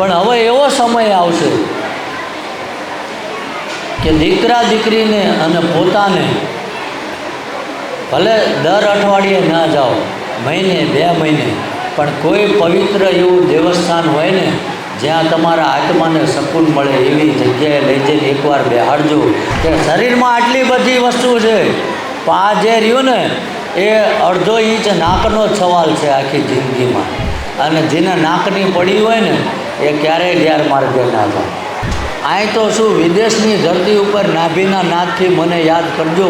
પણ હવે એવો સમય આવશે કે દીકરા દીકરીને અને પોતાને ભલે દર અઠવાડિયે ના જાઓ, મહિને, બે મહિને, પણ કોઈ પવિત્ર એવું દેવસ્થાન હોય ને, જ્યાં તમારા આત્માને સકૂન મળે એવી જગ્યાએ લઈ જઈને એકવાર બેહાડજો, કે શરીરમાં આટલી બધી વસ્તુ છે, પણ આ જે રહ્યું ને, એ અડધો ઇંચ નાકનો જ સવાલ છે આખી જિંદગીમાં. અને જેને નાકની પડી હોય ને એ ક્યારેય ગેરમાર્ગે ના થાય અહીં તો શું વિદેશની ધરતી ઉપર નાભીના નાદથી મને યાદ કરજો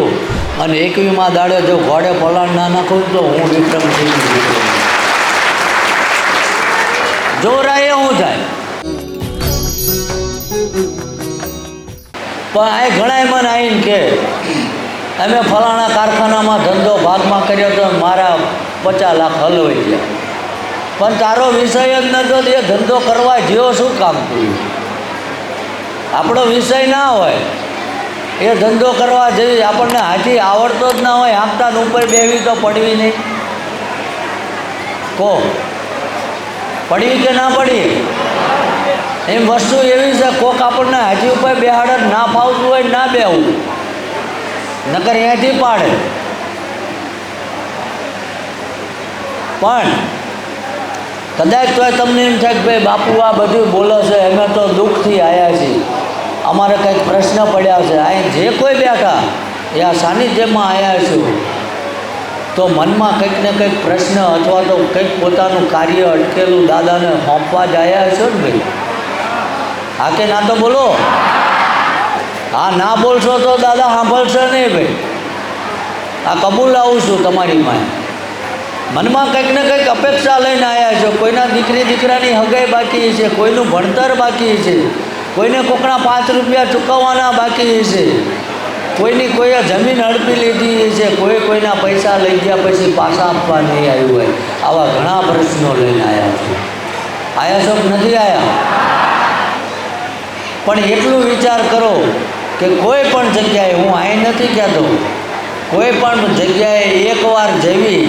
અને એકવીમાં દાડે જો ઘોડે પલાણ ના નાખું તો હું વિક્રમ જોરાએ શું થાય પણ આ ઘણા મને આવીને કે, અમે ફલાણા કારખાનામાં ધંધો ભાગમાં કર્યો તો મારા પચાસ લાખ હલવાઈ ગયા. પણ તારો વિષય જ નતો એ ધંધો કરવા જેવો શું કામ તું? આપણો વિષય ના હોય, એ ધંધો કરવા જેવી આપણને હાથી આવડતો જ ના હોય આંકતા ઉપર બેવી તો પડવી નહીં. કહો પડવી કે ના પડી? એમ વસ્તુ એવી છે, કોક આપણને હાથી ઉપર બેહાડ ના ફાવતું હોય ના બેવું નકર અહીંયાથી પાડે. પણ કદાચ તોય તમને એમ થાય કે ભાઈ બાપુ, આ બધું બોલે છે, અમે તો દુઃખથી આવ્યા છીએ. અમારે કંઈક પ્રશ્ન પડ્યા છે. અહીં જે કોઈ બેઠા, એ આ સાનિધ્યમાં આવ્યા છું. તો મનમાં કંઈક ને કંઈક પ્રશ્ન અથવા તો કંઈક પોતાનું કાર્ય અટકેલું દાદાને સોંપવા જ આવ્યા છો ને ભાઈ? હા કે ના તો બોલો? હા, ના બોલશો તો દાદા સાંભળશે નહીં ભાઈ. આ કબૂલ આવું છું તમારી પાસે મનમાં કંઈક ને કંઈક અપેક્ષા લઈને આવ્યા છો. કોઈના દીકરી દીકરાની હગાઈ બાકી છે, કોઈનું ભણતર બાકી છે, કોઈને કોકના પાંચ રૂપિયા ચૂકવવાના બાકી છે, કોઈની કોઈએ જમીન હડપી લીધી છે, કોઈ કોઈના પૈસા લઈ ગયા પછી પાછા આપવા નહીં આવ્યું હોય. આવા ઘણા પ્રશ્નો લઈને આવ્યા છે. આવ્યા છો નથી આવ્યા પણ એટલું વિચાર કરો કે કોઈ પણ જગ્યાએ, હું અહીં નથી કહેતો, કોઈ પણ જગ્યાએ એકવાર જવી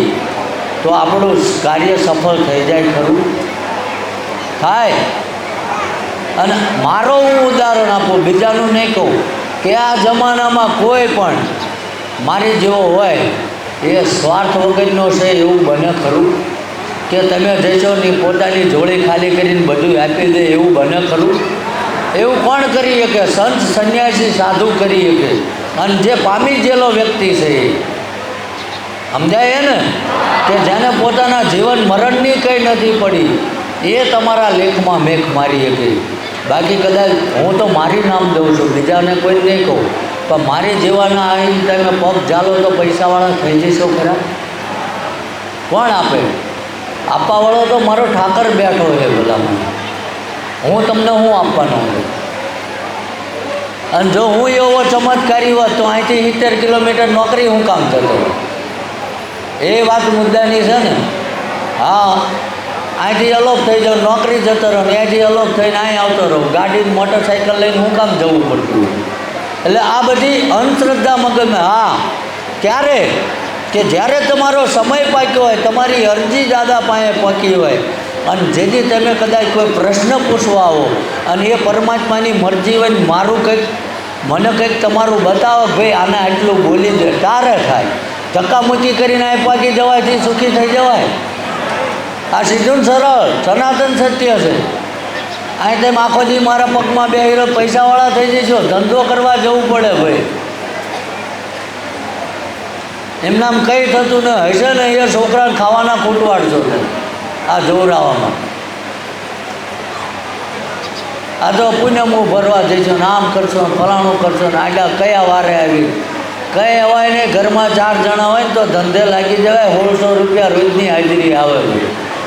તો આપણું કાર્ય સફળ થઈ જાય ખરું? થાય. અને મારો હું ઉદાહરણ આપું, બીજાનું નહીં કહું, કે આ જમાનામાં કોઈ પણ મારી જેવો હોય, એ સ્વાર્થ વગરનો છે એવું બને ખરું? કે તમે જઈશો ને પોતાની જોડી ખાલી કરીને બધું આપી દે એવું બને ખરું? એવું કોણ કરી શકે? સંત, સંન્યાસી, સાધુ કરી શકે? અને જે પામી ગયેલો વ્યક્તિ છે એ? સમજાય ને? કે જેને પોતાના જીવન મરણની કંઈ નથી પડી, એ તમારા લેખમાં મેખ મારી શકે બાકી કદાચ હું તો મારી નામ દઉં છું, બીજાને કોઈ નહીં કહું. પણ મારી જીવાના આવીને તમે પગ ચાલો તો પૈસાવાળા થઈ જશો ખરા? કોણ આપે? આપવાવાળો તો મારો ઠાકર બેઠો છે ભલામાં હું તમને હું આપવાનો અને જો હું એવો ચમત્કારી હોત તો અહીંથી સિત્તેર કિલોમીટર નોકરી હું કામ થતો એ વાત મુદ્દાની છે ને? હા. અહીંથી અલોપ થઈ જાઉં, નોકરી જતો રહો ને અહીંથી અલોપ થઈને અહીં આવતો રહો. ગાડી મોટરસાઇકલ લઈને હું કામ જવું પડતું? એટલે આ બધી અંધશ્રદ્ધા મગજમાં. હા. ક્યારે? કે જ્યારે તમારો સમય પાક્યો હોય, તમારી અરજી દાદા પાસે પહોંચી હોય, અને જેથી તમે કદાચ કોઈ પ્રશ્ન પૂછવા આવો, અને એ પરમાત્માની મરજી હોય ને મારું કંઈક, મને કંઈક તમારું બતાવો ભાઈ આને આટલું બોલી દે. તારે થાય. ધક્કામુક્કી કરીને આ જવાય તે સુખી થઈ જવાય. આ સીધું સરળ, સનાતન સત્ય છે. અહીં તેમ આખો દી મારા પગમાં બે હીરો પૈસાવાળા થઈ જઈશો, ધંધો કરવા જવું પડે ભાઈ. એમનામ કંઈ થતું ને હશે ને એ છોકરાને ખાવાના ખૂટવાડશો ને આ જોરાવામાં આ તો પુણ્યમું ભરવા જઈશું, ને આમ કરશો ફલાણું કરશો, ને આડા કયા વારે આવી. કંઈ હોય નહીં, ઘરમાં ચાર જણા હોય ને તો ધંધે લાગી જવાય, સોળસો રૂપિયા રોજની હાજરી આવે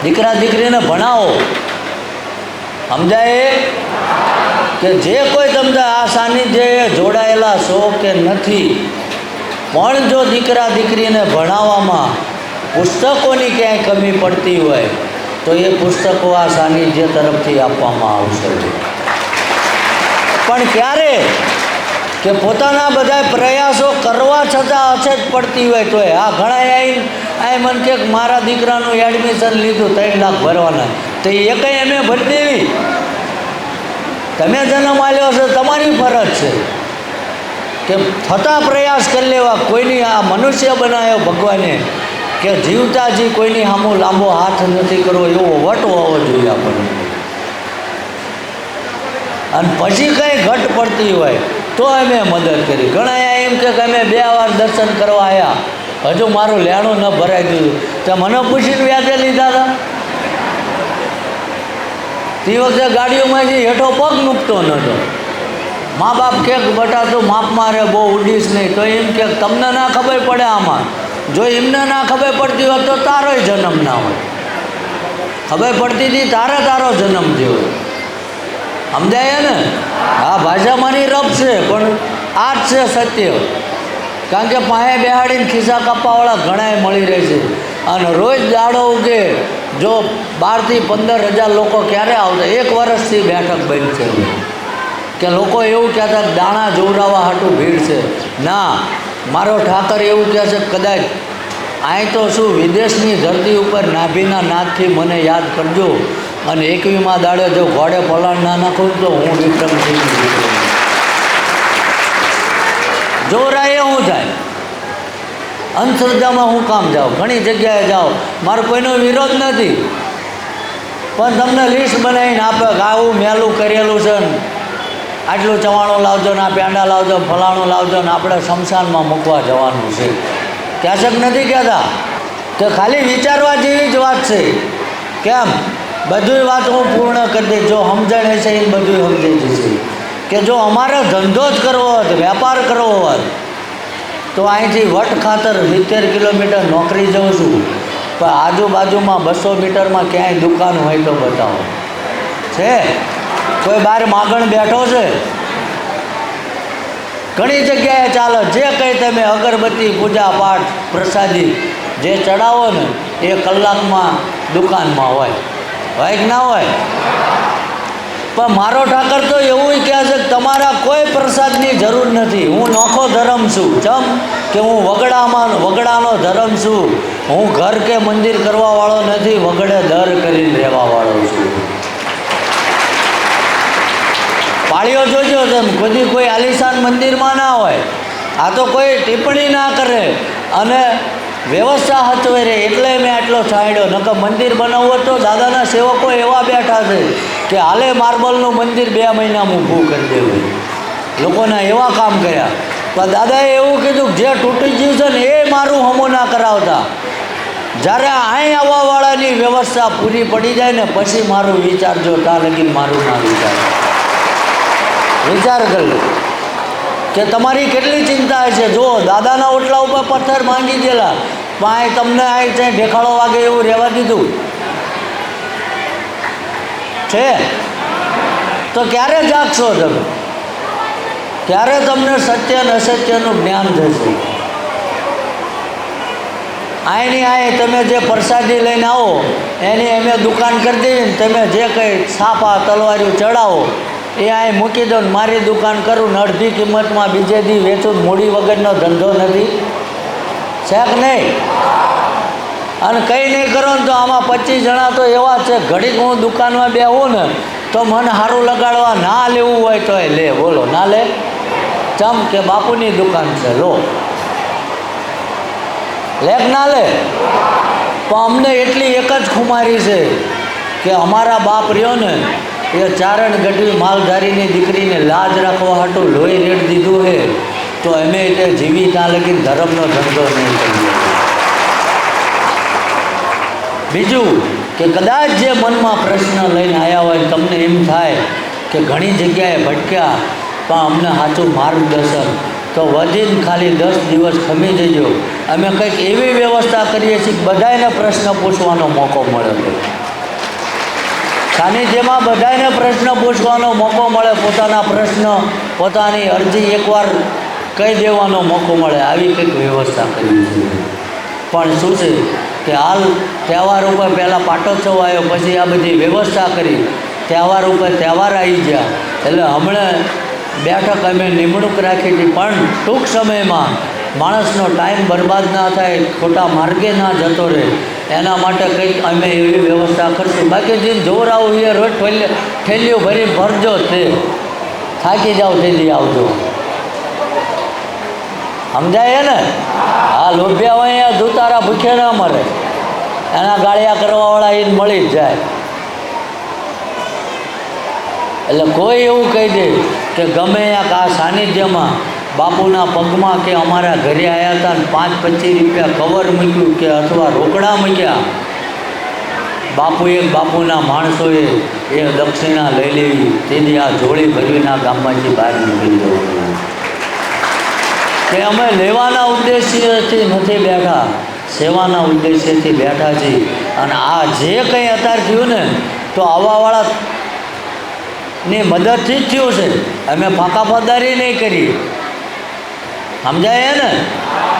દીકરા દીકરીને ભણાવો. સમજાય? કે જે કોઈ તમને આ સાનિધ્ય જોડાયેલા છો કે નથી, પણ જો દીકરા દીકરીને ભણાવવામાં પુસ્તકોની ક્યાંય કમી પડતી હોય, તો એ પુસ્તકો આ સાનિધ્ય તરફથી આપવામાં આવશે. પણ ક્યારે? કે પોતાના બધા પ્રયાસો કરવા છતાં અછત પડતી હોય તોય. આ ઘણા આવીને આ મને કે મારા દીકરાનું એડમિશન લીધું, ત્રણ લાખ ભરવાના. તો એ કંઈ અમે ભરી દેવી. તમે જન્મ આવ્યો છે તમારી ફરજ છે. કે થતા પ્રયાસ કરી લેવા. કોઈની આ મનુષ્ય બનાવ્યો ભગવાને કે જીવતા જી કોઈની સામું લાંબો હાથ નથી કરવો, એવો વટ હોવો જોઈએ આપણને. અને પછી કંઈ ઘટ પડતી હોય. તો અમે મદદ કરી. ઘણા એમ કે અમે બે વાર દર્શન કરવા આવ્યા હજુ મારું લેણું ન ભરાઈ દીધું તો મને પૂછીને વ્યાજે લીધા હતા તે વખતે ગાડીઓમાંથી હેઠો પગ મૂકતો નહોતો મા બાપ કે બટા તું માપ મારે, બહુ ઉડીશ નહીં. તો એમ કે તમને ના ખબર પડે આમાં. જો એમને ના ખબર પડતી હોત તો તારોય જન્મ ના હોય. ખબર પડતી હતી તારે તારો જન્મ થયો. સમજાય ને? આ ભાષા મારી રબ છે, પણ આ જ છે સત્ય. કારણ કે પાસે બેહાડીને ખિસ્સા કપાવાળા ઘણાય મળી રહે છે. અને રોજ દાડો ઉગે, જો બારથી પંદર હજાર લોકો ક્યારે આવતા? એક વર્ષથી બેઠક બંધ છે. કે લોકો એવું કહેતા દાણા જોવડાવવા હાટું ભીડ છે. ના, મારો ઠાકર એવું કહે છે, કદાચ અહીં તો શું વિદેશની ધરતી ઉપર નાભીના નાદથી મને યાદ કરજો. અને એકવીમાં દાડે જો ઘોડે પલાણ ના નાખું તો હું વિક્રમ જોરાએ હું જાય. અંધશ્રદ્ધામાં હું કામ જાઉં? ઘણી જગ્યાએ જાઉં. મારો કોઈનો વિરોધ નથી. પણ તમને લિસ્ટ બનાવીને આપે આવું મેલું કરેલું છે ને. આટલું ચવાણું લાવજો ને આ પેંડા લાવજો ફલાણું લાવજો ને આપણે શમશાનમાં મૂકવા જવાનું છે. કહેશક નથી કહેતા? કે ખાલી વિચારવા જેવી જ વાત છે. કેમ? બધી વાત હું પૂર્ણ કરી દઈશ. જો સમજણ હશે એ બધું સમજાઈ જશે. કે જો અમારે ધંધો જ કરવો હોત, વેપાર કરવો હોત, તો અહીંથી વટ ખાતર સિત્તેર કિલોમીટર નોકરી જાઉં છું. પણ આજુબાજુમાં બસો મીટરમાં ક્યાંય દુકાન હોય તો બતાવો. છે? કોઈ બહાર માગણ બેઠો છે? ઘણી જગ્યાએ ચાલો, જે કંઈ તમે અગરબત્તી, પૂજા પાઠ, પ્રસાદી જે ચડાવો ને, એ કલાકમાં દુકાનમાં હોય. હોય કે ના હોય. પણ મારો ઠાકર તો એવું કહે છે કે તમારા કોઈ પ્રસાદની જરૂર નથી. હું નોખો ધર્મ છું. ચમ? કે હું વગડામાં, વગડાનો ધર્મ છું. હું ઘર કે મંદિર કરવાવાળો નથી, વગડે દર કરીને રહેવાવાળો છું. પાળીઓ જોજો તેમ, કદી કોઈ આલિશાન મંદિરમાં ના હોય. આ તો કોઈ ટિપ્પણી ના કરે. અને વ્યવસ્થા હચવે રે એટલે મેં આટલો છાંયડ્યો નકર મંદિર બનાવવું તો દાદાના સેવકો એવા બેઠા છે કે હાલે માર્બલનું મંદિર બે મહિનામાં ઊભું કરી દેવું. લોકોના એવા કામ કર્યા. પણ દાદાએ એવું કીધું જે તૂટી ગયું છે ને એ મારું હમો ના કરાવતા. જ્યારે અહીં આવવાવાળાની વ્યવસ્થા પૂરી પડી જાય ને પછી મારું વિચારજો ત્યાં લગી મારું ના વિચાર. વિચાર કરી કે તમારી કેટલી ચિંતા છે? જો દાદાના ઓટલા ઉપર પથ્થર માંગી ગયેલા. પણ અહીં તમને આ ત્યાં ઢેખાડો વાગે એવું રહેવા દીધું. છે? તો ક્યારે જાગશો તમે? ક્યારે તમને સત્ય અને અસત્યનું જ્ઞાન થશે? આની આય તમે જે પ્રસાદી લઈને આવો, એની અમે દુકાન કરી દઈએ તમે જે કંઈ છાપા, તલવારીઓ ચડાવો એ અહીં મૂકી દો મારી દુકાન કરું ને અડધી કિંમતમાં બીજે દી વેચું મૂડી વગરનો ધંધો નથી. છે કે નહીં? અને કંઈ નહીં કરો ને તો આમાં પચીસ જણા તો એવા છે, ઘડીક હું દુકાનમાં બેહું ને તો મને સારું લગાડવા ના લેવું હોય તો એ લે, બોલો, ના લે? ચમ કે બાપુની દુકાન છે, લો. લે ના લે? પણ અમને એટલી એક જ ખુમારી છે કે અમારા બાપ રહ્યો ને એ ચારણ ગઢવી માલધારીની દીકરીને લાજ રાખવા હાટું લોહી રેડ દીધું હે, તો અમે એટલે જીવી ત્યાં લગીને ધર્મનો ધંધો નહીં કરીએ બીજું કે કદાચ જે મનમાં પ્રશ્ન લઈને આવ્યા હોય તમને એમ થાય કે ઘણી જગ્યાએ ભટક્યા, પણ અમને સાચું માર્ગદર્શન. તો વધીને ખાલી દસ દિવસ ખમી જજો. અમે કંઈક એવી વ્યવસ્થા કરીએ છીએ કે બધાને પ્રશ્ન પૂછવાનો મોકો મળે. છે સાનિધ્યમાં બધાને પ્રશ્ન પૂછવાનો મોકો મળે, પોતાના પ્રશ્ન, પોતાની અરજી એકવાર કહી દેવાનો મોકો મળે. આવી કંઈક વ્યવસ્થા કરી પણ શું છે કે હાલ તહેવાર ઉપર પહેલાં પાટોત્સવ આવ્યો, પછી આ બધી વ્યવસ્થા કરી. તહેવાર ઉપર તહેવાર આવી ગયા. એટલે હમણાં બેઠક અમે નિમણૂક રાખી હતી. પણ ટૂંક સમયમાં માણસનો ટાઈમ બરબાદ ના થાય, ખોટા માર્ગે ના જતો રહે. એના માટે કંઈક અમે એવી વ્યવસ્થા કરશું. બાકી જે જોરાવું એ રોજ ઠેલીઓ ભરી ભરજો તે. થાકી જાઓ તેથી આવજો. સમજાય ને? આ લોભ્યા હોય દુતારા ભૂખે ના મરે. એના ગાળિયા કરવાવાળા એને મળી જ જાય. એટલે કોઈ એવું કહી દે કે ગમે આ સાનિધ્યમાં બાપુના પગમાં કે અમારા ઘરે આવ્યા હતા ને પાંચ પચીસ રૂપિયા કવર મૂક્યું કે અથવા રોકડા મૂક્યા. બાપુ એક બાપુના માણસોએ એ દક્ષિણા લઈ લેવી. તેની આ જોડી ભરવીના ગામમાંથી બહાર નીકળી જવું કે અમે લેવાના ઉદ્દેશ્યથી નથી બેઠા. સેવાના ઉદ્દેશ્યથી બેઠા છીએ. અને આ જે કંઈ અત્યારે થયું ને, તો આવાવાળા ની મદદથી જ થયું છે. અમે ફાંકા પદારી નહીં કરી. સમજાય ને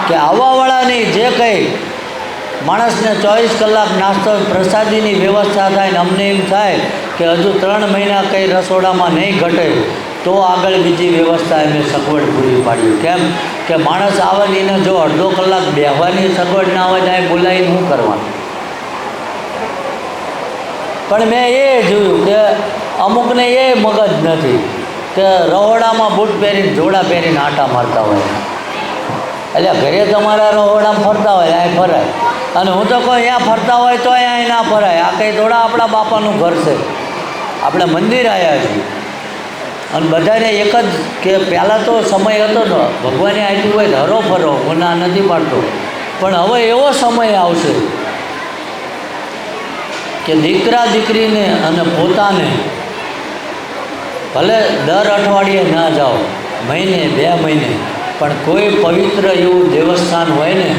કે આવવાવાળાની જે કંઈ માણસને ચોવીસ કલાક નાસ્તો પ્રસાદીની વ્યવસ્થા થાય ને અમને એમ થાય કે હજુ ત્રણ મહિના કંઈ રસોડામાં નહીં ઘટે, તો આગળ બીજી વ્યવસ્થા એમને સગવડ પૂરી પાડી કેમ કે માણસ આવે એને જો અડધો કલાક બેહવાની સગવડ ના હોય ત્યાં બોલાવીને શું કરવાનું? પણ મેં એ જોયું કે અમુકને એ મગજ નથી કે રહોડામાં બૂટ પહેરીને, જોડા પહેરીને આટા મારતા હોય. એટલે ઘરે તમારા રહોડામાં ફરતા હોય અહીં ફરાય અને હું તો કહું અહીંયા ફરતા હોય તો અહીંયા ના ફરાય આ કંઈ થોડા આપણા બાપાનું ઘર છે. આપણે મંદિર આવ્યા છીએ. અને બધાને એક જ કે પહેલાં તો સમય હતો તો ભગવાને આપ્યું હોય હરો ફરો હું નથી પાડતો. પણ હવે એવો સમય આવશે કે દીકરા દીકરીને અને પોતાને ભલે દર અઠવાડિયે ના જાઓ, મહિને, બે મહિને પણ કોઈ પવિત્ર એવું દેવસ્થાન હોય ને,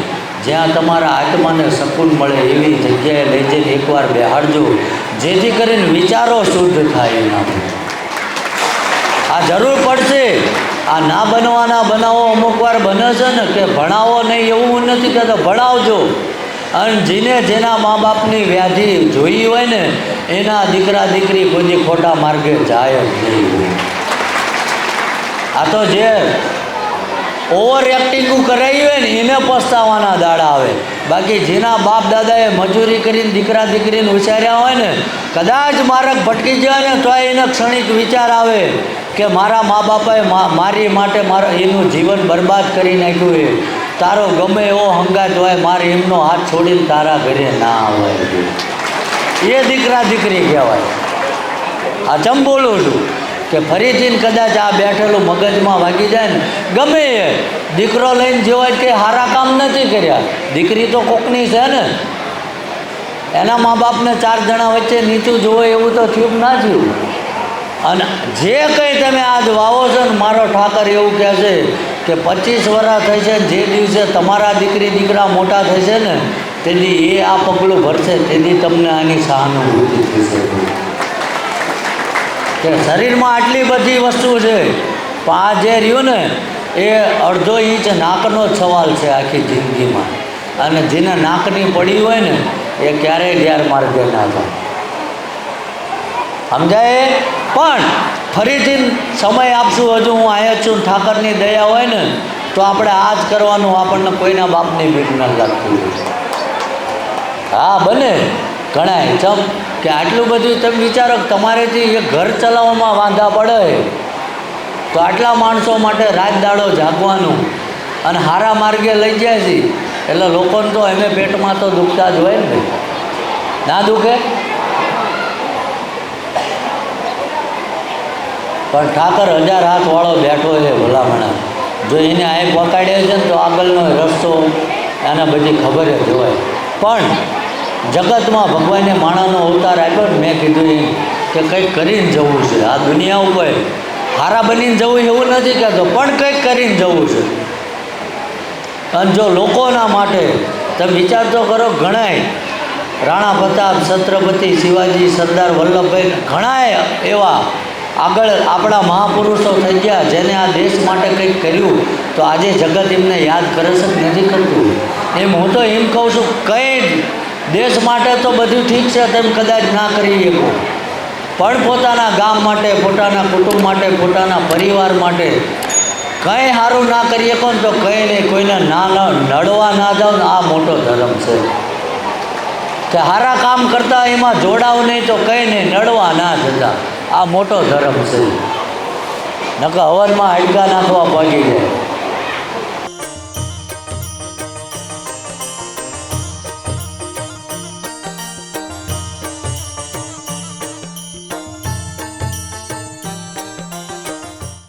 જ્યાં તમારા આત્માને શકૂન મળે એવી જગ્યાએ લઈ જઈને એકવાર બેહાડજો. જેથી કરીને વિચારો શુદ્ધ થાય એના આ જરૂર પડશે. આ ના બનવાના બનાવો અમુક વાર બને છે ને, કે ભણાવો નહીં એવું નથી કહેતો, ભણાવજો. અને જેને જેના મા બાપની વ્યાધિ જોઈ હોય ને, એના દીકરા દીકરી કોઈ ખોટા માર્ગે જાય જ નહીં. આ તો જે ઓવર એક્ટિંગ કરાવી હોય ને, એને પસ્તાવાના દાડા આવે. બાકી જેના બાપ દાદાએ મજૂરી કરીને દીકરા દીકરીને ઉછાર્યા હોય ને, કદાચ માર્ગ ભટકી જાય ને, તો એને ક્ષણિક વિચાર આવે કે મારા મા બાપાએ મારી માટે મારા એનું જીવન બરબાદ કરી નાખ્યું એ તારો ગમે એવો હંગાત હોય, મારે એમનો હાથ છોડીને તારા ઘરે ના આવે એ દીકરા દીકરી કહેવાય. આ ચમ બોલું છું? કે ફરીથી કદાચ આ બેઠેલું મગજમાં વાગી જાય ને, ગમે એ. દીકરો લઈને જેવા કે સારા કામ નથી કર્યા. દીકરી તો કોકની છે ને. એના મા બાપને ચાર જણા વચ્ચે નીચું જુઓ એવું તો થયું ના થયું? અને જે કંઈ તમે આજ વાવો છો ને, મારો ઠાકર એવું કહે છે કે પચીસ વર્ષ થઈ છે જે દિવસે તમારા દીકરી દીકરા મોટા થશે ને તેથી એ આ પગલું ભરશે તેથી તમને આની સહાનુભૂતિ થશે. કે શરીરમાં આટલી બધી વસ્તુ છે, પણ આ જે રહ્યું ને, એ અડધો ઇંચ નાકનો સવાલ છે આખી જિંદગીમાં. અને જેને નાકની પડી હોય ને, એ ક્યારેય ગેરમાર્ગે ના જાય. સમજાય? પણ ફરીથી સમય આપશું, હજુ હું અહીંયા છું, ઠાકરની દયા હોય ને, તો આપણે આ જ કરવાનું, આપણને કોઈના બાપની ભીખ ન લાગતી હા, બને. ઘણાય ચમ કે આટલું બધું તમે વિચારો તમારેથી એ ઘર ચલાવવામાં વાંધા પડે, તો આટલા માણસો માટે રાત દાડો જાગવાનું અને હારા માર્ગે લઈ જાય છે. એટલે લોકોને તો એમે પેટમાં તો દુખતા જ હોય ને. ના દુખે? પણ ઠાકર હજાર હાથવાળો બેઠો છે ભલામણા. જો એને આ પકડ્યો છે ને તો આગળનો રસ્તો એને બધી ખબર જ હોય. પણ જગતમાં ભગવાને માણાનો અવતાર આપ્યો ને મેં કીધું એમ કે કંઈક કરીને જવું છે. આ દુનિયા ઉપર હારા બનીને જવું એવું નથી કહેતો, પણ કંઈક કરીને જવું છે. અને જો લોકોના માટે તમે વિચાર તો કરો, ઘણાય રાણા પ્રતાપ, છત્રપતિ શિવાજી, સરદાર વલ્લભભાઈ ઘણાય એવા આગળ આપણા મહાપુરુષો થઈ ગયા જેને આ દેશ માટે કંઈક કર્યું તો આજે જગત એમને યાદ કરે છે નથી કરતું? એમ હું તો એમ કહું છું, કંઈ દેશ માટે તો બધું ઠીક છે, તેમ કદાચ ના કરી શકો. પણ પોતાના ગામ માટે, પોતાના કુટુંબ માટે, પોતાના પરિવાર માટે કંઈ સારું ના કરી શકો ને તો કંઈ નહીં, કોઈને ના નડવા ના જાઓ ને આ મોટો ધર્મ છે. કે સારા કામ કરતા એમાં જોડાવ નહીં તો કંઈ નહીં, નડવા ના જતા. આ મોટો ધર્મ છે. નકર હવનમાં હડકા નાખવા પડી જાય.